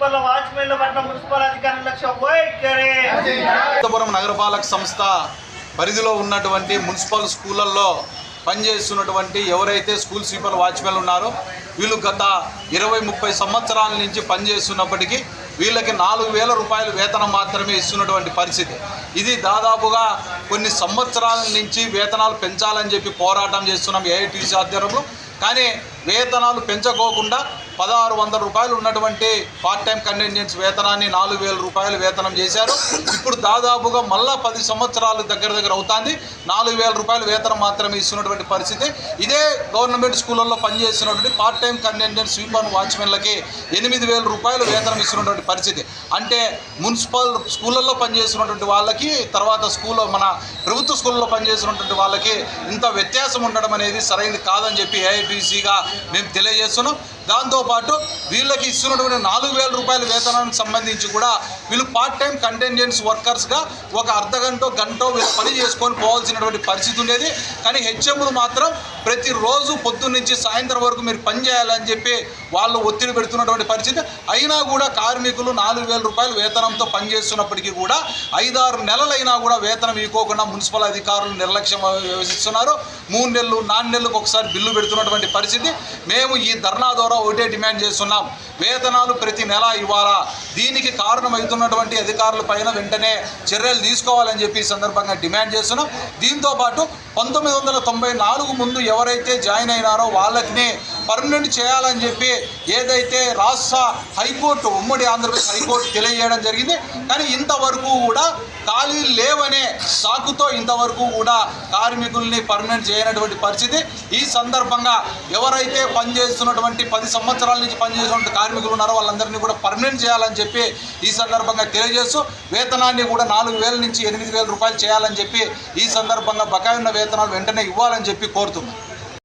వాచ్మెన్ల పట్ల మున్సిపల్ అనంతపురం నగరపాలక సంస్థ పరిధిలో ఉన్నటువంటి మున్సిపల్ స్కూళ్ళల్లో పనిచేస్తున్నటువంటి ఎవరైతే స్కూల్ స్వీపర్ వాచ్మెన్లు ఉన్నారో వీళ్ళు గత ఇరవై ముప్పై సంవత్సరాల నుంచి పనిచేస్తున్నప్పటికీ వీళ్ళకి నాలుగు వేల రూపాయల వేతనం మాత్రమే ఇస్తున్నటువంటి పరిస్థితి. ఇది దాదాపుగా కొన్ని సంవత్సరాల నుంచి వేతనాలు పెంచాలని చెప్పి పోరాటం చేస్తున్నాం ఏఐటీసీ ఆధ్వర్యంలో కానీ వేతనాలు పెంచకోకుండా పదహారు వందల రూపాయలు ఉన్నటువంటి పార్ట్ టైం కంటెంజెన్స్ వేతనాన్ని నాలుగు వేల రూపాయలు వేతనం చేశారు. ఇప్పుడు దాదాపుగా మళ్ళా పది సంవత్సరాలు దగ్గర దగ్గర అవుతుంది. నాలుగు వేల రూపాయలు వేతనం మాత్రమే ఇస్తున్నటువంటి పరిస్థితి. ఇదే గవర్నమెంట్ స్కూళ్ళల్లో పనిచేస్తున్నటువంటి పార్ట్ టైం కంటెంజెంట్ స్వీపర్ వాచ్మెన్లకి ఎనిమిది వేల రూపాయలు వేతనం ఇస్తున్నటువంటి పరిస్థితి. అంటే మున్సిపల్ స్కూళ్ళల్లో పనిచేస్తున్నటువంటి వాళ్ళకి తర్వాత స్కూల్లో మన ప్రభుత్వ స్కూల్లో పనిచేస్తున్నటువంటి వాళ్ళకి ఇంత వ్యత్యాసం ఉండడం అనేది సరైనది కాదని చెప్పి ఏఐటీసీగా మేము తెలియజేస్తున్నాం. దాంతోపాటు వీళ్ళకి ఇస్తున్నటువంటి నాలుగు వేల రూపాయల వేతనానికి సంబంధించి కూడా వీళ్ళు పార్ట్ టైం కంటెంజెన్స్ వర్కర్స్గా ఒక అర్ధ గంట గంట వీళ్ళు పని చేసుకొని పోవాల్సినటువంటి పరిస్థితి ఉండేది. కానీ హెచ్ఎంలు మాత్రం ప్రతిరోజు పొద్దున్న నుంచి సాయంత్రం వరకు మీరు పని చేయాలని చెప్పి వాళ్ళు ఒత్తిడి పెడుతున్నటువంటి పరిస్థితి. అయినా కూడా కార్మికులు నాలుగు వేల రూపాయల వేతనంతో పనిచేస్తున్నప్పటికీ కూడా ఐదారు నెలలైనా కూడా వేతనం ఇవ్వకుండా మున్సిపల్ అధికారులు నిర్లక్ష్యం వ్యవహరిస్తున్నారు. మూడు నెలలు నాలుగు నెలలకు ఒకసారి బిల్లు పెడుతున్నటువంటి పరిస్థితి. మేము ఈ ధర్నా ద్వారా ఒకటే డిమాండ్ చేస్తున్నాం. వేతనాలు ప్రతి నెల ఇవ్వాలా? దీనికి కారణమవుతున్నటువంటి అధికారుల పైన వెంటనే చర్యలు తీసుకోవాలని చెప్పి ఈ సందర్భంగా డిమాండ్ చేస్తున్నాం. దీంతో పాటు పంతొమ్మిది వందల తొంభై నాలుగు ముందు ఎవరైతే జాయిన్ అయినారో వాళ్ళకి పర్మనెంట్ చేయాలని చెప్పి ఏదైతే రాష్ట్ర హైకోర్టు ఉమ్మడి ఆంధ్రప్రదేశ్ హైకోర్టు తెలియజేయడం జరిగింది. కానీ ఇంతవరకు కూడా ఖాళీ లేవనే సాకుతో ఇంతవరకు కూడా కార్మికుల్ని పర్మనెంట్ చేయనటువంటి పరిస్థితి. ఈ సందర్భంగా ఎవరైతే పనిచేస్తున్నటువంటి పది సంవత్సరాల నుంచి పనిచేసినటువంటి కార్మికులు ఉన్నారో వాళ్ళందరినీ కూడా పర్మనెంట్ చేయాలని చెప్పి ఈ సందర్భంగా తెలియజేస్తూ వేతనాన్ని కూడా నాలుగు వేల నుంచి ఎనిమిది వేల రూపాయలు చేయాలని చెప్పి ఈ సందర్భంగా బకాయి ఉన్న వేతనాలు వెంటనే ఇవ్వాలని చెప్పి కోరుతున్నాం.